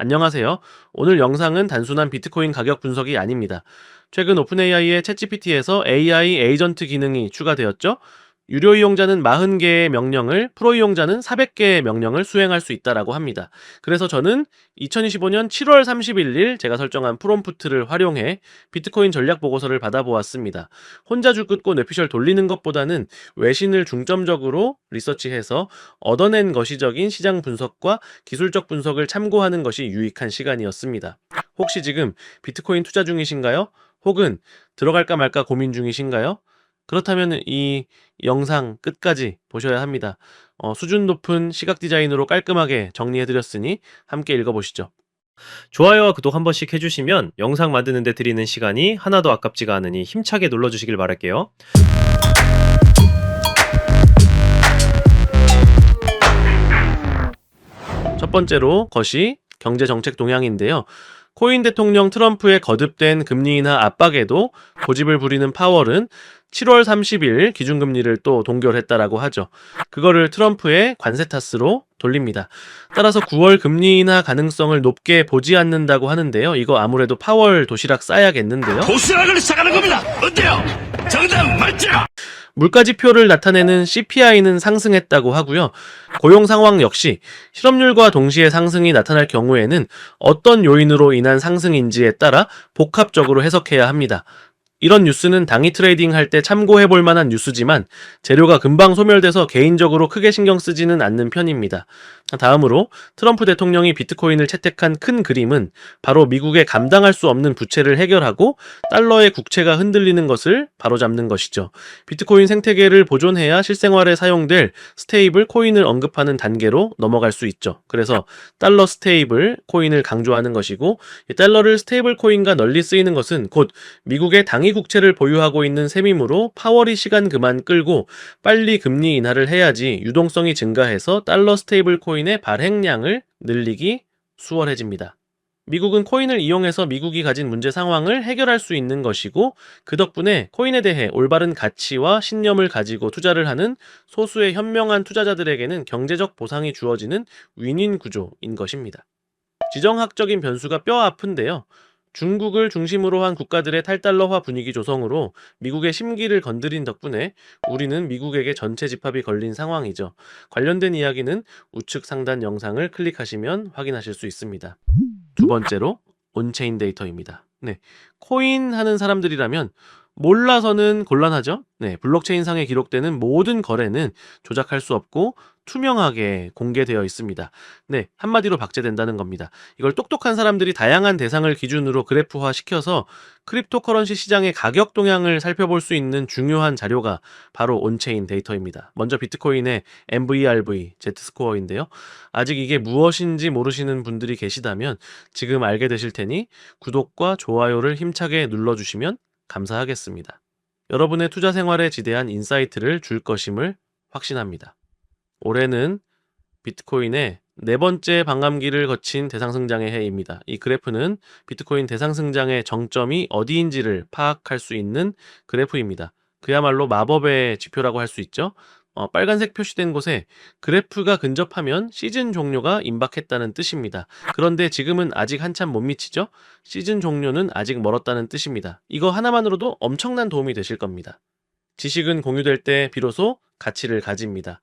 안녕하세요. 오늘 영상은 단순한 비트코인 가격 분석이 아닙니다. 최근 오픈AI의 챗GPT에서 AI 에이전트 기능이 추가되었죠? 유료 이용자는 40개의 명령을, 프로 이용자는 400개의 명령을 수행할 수 있다라고 합니다. 그래서 저는 2025년 7월 31일 제가 설정한 프롬프트를 활용해 비트코인 전략 보고서를 받아보았습니다. 혼자 줄 긋고 뇌피셜 돌리는 것보다는 외신을 중점적으로 리서치해서 얻어낸 것이적인 시장 분석과 기술적 분석을 참고하는 것이 유익한 시간이었습니다. 혹시 지금 비트코인 투자 중이신가요? 혹은 들어갈까 말까 고민 중이신가요? 그렇다면 이 영상 끝까지 보셔야 합니다. 어, 수준 높은 시각 디자인으로 깔끔하게 정리해드렸으니 함께 읽어보시죠. 좋아요와 구독 한 번씩 해주시면 영상 만드는데 드리는 시간이 하나도 아깝지가 않으니 힘차게 눌러주시길 바랄게요. 첫 번째로 것이 경제 정책 동향인데요. 코인 대통령 트럼프의 거듭된 금리 인하 압박에도 고집을 부리는 파월은 7월 30일 기준금리를 또 동결했다라고 하죠. 그거를 트럼프의 관세 탓으로 돌립니다. 따라서 9월 금리 인하 가능성을 높게 보지 않는다고 하는데요. 이거 아무래도 파월 도시락 싸야겠는데요. 도시락을 싸가는 겁니다. 어때요? 정답 맞죠? 물가 지표를 나타내는 CPI는 상승했다고 하고요. 고용 상황 역시 실업률과 동시에 상승이 나타날 경우에는 어떤 요인으로 인한 상승인지에 따라 복합적으로 해석해야 합니다. 이런 뉴스는 당이 트레이딩 할 때 참고해 볼 만한 뉴스지만 재료가 금방 소멸돼서 개인적으로 크게 신경 쓰지는 않는 편입니다. 다음으로 트럼프 대통령이 비트코인을 채택한 큰 그림은 바로 미국의 감당할 수 없는 부채를 해결하고 달러의 국채가 흔들리는 것을 바로잡는 것이죠. 비트코인 생태계를 보존해야 실생활에 사용될 스테이블 코인을 언급하는 단계로 넘어갈 수 있죠. 그래서 달러 스테이블 코인을 강조하는 것이고 이 달러를 스테이블 코인과 널리 쓰이는 것은 곧 미국의 당위 국채를 보유하고 있는 셈이므로 파월이 시간 그만 끌고 빨리 금리 인하를 해야지 유동성이 증가해서 달러 스테이블 코인의 발행량을 늘리기 수월해집니다. 미국은 코인을 이용해서 미국이 가진 문제 상황을 해결할 수 있는 것이고 그 덕분에 코인에 대해 올바른 가치와 신념을 가지고 투자를 하는 소수의 현명한 투자자들에게는 경제적 보상이 주어지는 윈윈 구조인 것입니다. 지정학적인 변수가 뼈 아픈데요. 중국을 중심으로 한 국가들의 탈달러화 분위기 조성으로 미국의 심기를 건드린 덕분에 우리는 미국에게 전체 집합이 걸린 상황이죠. 관련된 이야기는 우측 상단 영상을 클릭하시면 확인하실 수 있습니다. 두 번째로 온체인 데이터입니다. 네. 코인 하는 사람들이라면 몰라서는 곤란하죠. 네, 블록체인 상에 기록되는 모든 거래는 조작할 수 없고 투명하게 공개되어 있습니다. 네, 한마디로 박제된다는 겁니다. 이걸 똑똑한 사람들이 다양한 대상을 기준으로 그래프화 시켜서 크립토커런시 시장의 가격 동향을 살펴볼 수 있는 중요한 자료가 바로 온체인 데이터입니다. 먼저 비트코인의 MVRV, Z스코어인데요. 아직 이게 무엇인지 모르시는 분들이 계시다면 지금 알게 되실 테니 구독과 좋아요를 힘차게 눌러주시면 감사하겠습니다. 여러분의 투자 생활에 지대한 인사이트를 줄 것임을 확신합니다. 올해는 비트코인의 네 번째 반감기를 거친 대상승장의 해입니다. 이 그래프는 비트코인 대상승장의 정점이 어디인지를 파악할 수 있는 그래프입니다. 그야말로 마법의 지표라고 할 수 있죠. 어, 빨간색 표시된 곳에 그래프가 근접하면 시즌 종료가 임박했다는 뜻입니다. 그런데 지금은 아직 한참 못 미치죠? 시즌 종료는 아직 멀었다는 뜻입니다. 이거 하나만으로도 엄청난 도움이 되실 겁니다. 지식은 공유될 때 비로소 가치를 가집니다.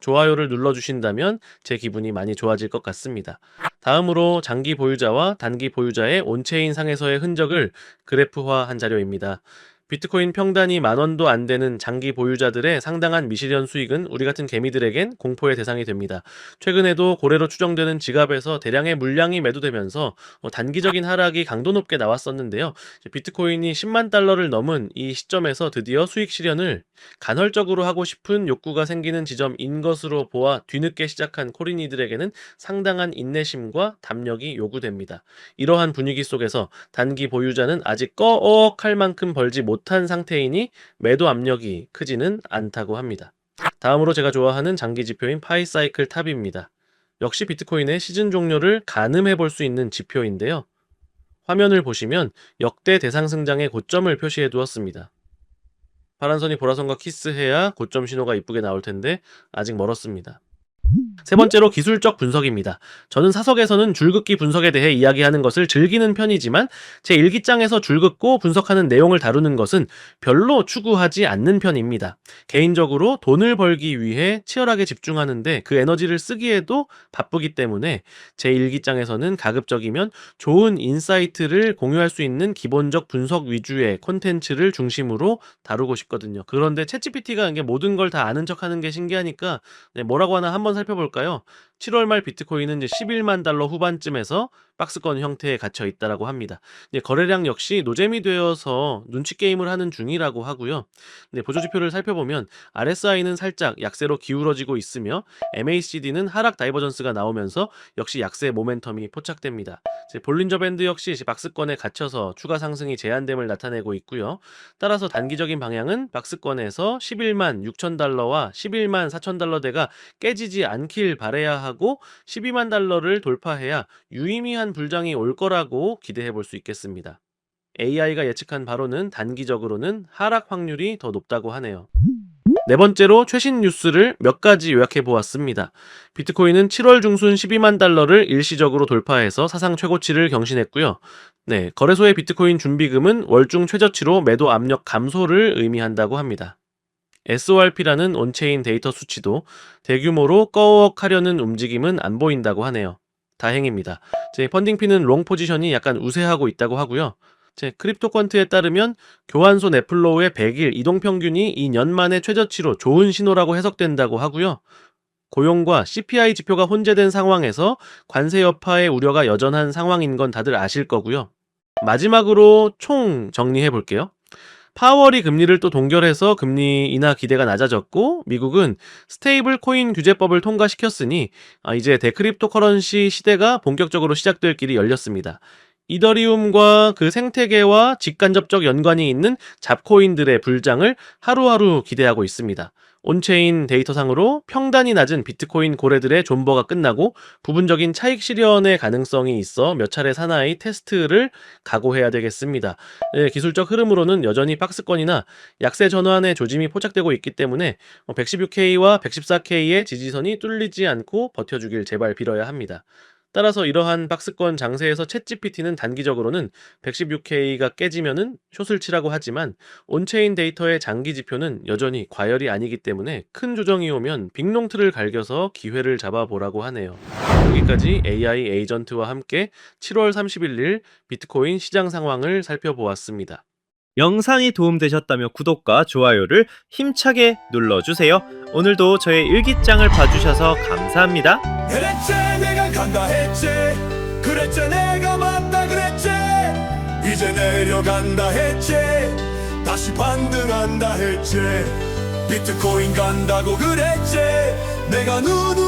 좋아요를 눌러주신다면 제 기분이 많이 좋아질 것 같습니다. 다음으로 장기 보유자와 단기 보유자의 온체인 상에서의 흔적을 그래프화한 자료입니다. 비트코인 평단이 만 원도 안 되는 장기 보유자들의 상당한 미실현 수익은 우리 같은 개미들에겐 공포의 대상이 됩니다. 최근에도 고래로 추정되는 지갑에서 대량의 물량이 매도되면서 어, 단기적인 하락이 강도 높게 나왔었는데요. 비트코인이 10만 달러를 넘은 이 시점에서 드디어 수익 실현을 간헐적으로 하고 싶은 욕구가 생기는 지점인 것으로 보아 뒤늦게 시작한 코린이들에게는 상당한 인내심과 담력이 요구됩니다. 이러한 분위기 속에서 단기 보유자는 아직 꺼억 할 만큼 벌지 못한 상태이니 매도 압력이 크지는 않다고 합니다. 다음으로 제가 좋아하는 장기 지표인 파이 사이클 탑입니다. 역시 비트코인의 시즌 종료를 가늠해 볼 수 있는 지표인데요. 화면을 보시면 역대 대상승장의 고점을 표시해 두었습니다. 파란선이 보라선과 키스해야 고점 신호가 이쁘게 나올 텐데 아직 멀었습니다. 세 번째로 기술적 분석입니다. 저는 사석에서는 줄긋기 분석에 대해 이야기하는 것을 즐기는 편이지만 제 일기장에서 줄긋고 분석하는 내용을 다루는 것은 별로 추구하지 않는 편입니다. 개인적으로 돈을 벌기 위해 치열하게 집중하는데 그 에너지를 쓰기에도 바쁘기 때문에 제 일기장에서는 가급적이면 좋은 인사이트를 공유할 수 있는 기본적 분석 위주의 콘텐츠를 중심으로 다루고 싶거든요. 그런데 이게 모든 걸 다 아는 척하는 게 신기하니까 네, 뭐라고 하나 한번 살펴볼까요? 걸까요? 7월 말 비트코인은 이제 11만 달러 후반쯤에서 박스권 형태에 갇혀 있다라고 합니다. 거래량 역시 노잼이 되어서 눈치 게임을 하는 중이라고 하고요. 네, 보조 지표를 살펴보면 RSI는 살짝 약세로 기울어지고 있으며 MACD는 하락 다이버전스가 나오면서 역시 약세 모멘텀이 포착됩니다. 볼린저 밴드 역시 박스권에 갇혀서 추가 상승이 제한됨을 나타내고 있고요. 따라서 단기적인 방향은 박스권에서 11만 6천 달러와 11만 4천 달러대가 깨지지 않길 바래야 하고 12만 달러를 돌파해야 유의미한 불장이 올 거라고 기대해 볼 수 있겠습니다. AI가 예측한 바로는 단기적으로는 하락 확률이 더 높다고 하네요. 네 번째로 최신 뉴스를 몇 가지 요약해 보았습니다. 비트코인은 7월 중순 12만 달러를 일시적으로 돌파해서 사상 최고치를 경신했고요. 네, 거래소의 비트코인 준비금은 월중 최저치로 매도 압력 감소를 의미한다고 합니다. SORP라는 온체인 데이터 수치도 대규모로 꺼억하려는 움직임은 안 보인다고 하네요. 다행입니다. 제 펀딩피는 롱 포지션이 약간 우세하고 있다고 하고요. 제 크립토컨트에 따르면 교환소 넷플로우의 100일 이동평균이 2년 만의 최저치로 좋은 신호라고 해석된다고 하고요. 고용과 CPI 지표가 혼재된 상황에서 관세 여파의 우려가 여전한 상황인 건 다들 아실 거고요. 마지막으로 총 정리해 볼게요. 파월이 금리를 또 동결해서 금리 인하 기대가 낮아졌고 미국은 스테이블 코인 규제법을 통과시켰으니 아, 이제 데크립토 커런시 시대가 본격적으로 시작될 길이 열렸습니다. 이더리움과 그 생태계와 직간접적 연관이 있는 잡코인들의 불장을 하루하루 기대하고 있습니다. 온체인 데이터상으로 평단이 낮은 비트코인 고래들의 존버가 끝나고 부분적인 차익 실현의 가능성이 있어 몇 차례 사나이 테스트를 각오해야 되겠습니다. 네, 기술적 흐름으로는 여전히 박스권이나 약세 전환의 조짐이 포착되고 있기 때문에 116K와 114K의 지지선이 뚫리지 않고 버텨주길 제발 빌어야 합니다. 따라서 이러한 박스권 장세에서 챗GPT는 단기적으로는 116K가 깨지면은 숏을 치라고 하지만 온체인 데이터의 장기 지표는 여전히 과열이 아니기 때문에 큰 조정이 오면 빅롱트를 갈겨서 기회를 잡아보라고 하네요. 여기까지 AI 에이전트와 함께 7월 31일 비트코인 시장 상황을 살펴보았습니다. 영상이 도움되셨다면 구독과 좋아요를 힘차게 눌러주세요. 오늘도 저의 일기장을 봐주셔서 감사합니다. 간다 했지. 그랬지 내가 맞다 그랬지. 이제 내려간다 했지. 다시 반등한다 했지. 비트코인 간다고 그랬지. 내가 누누이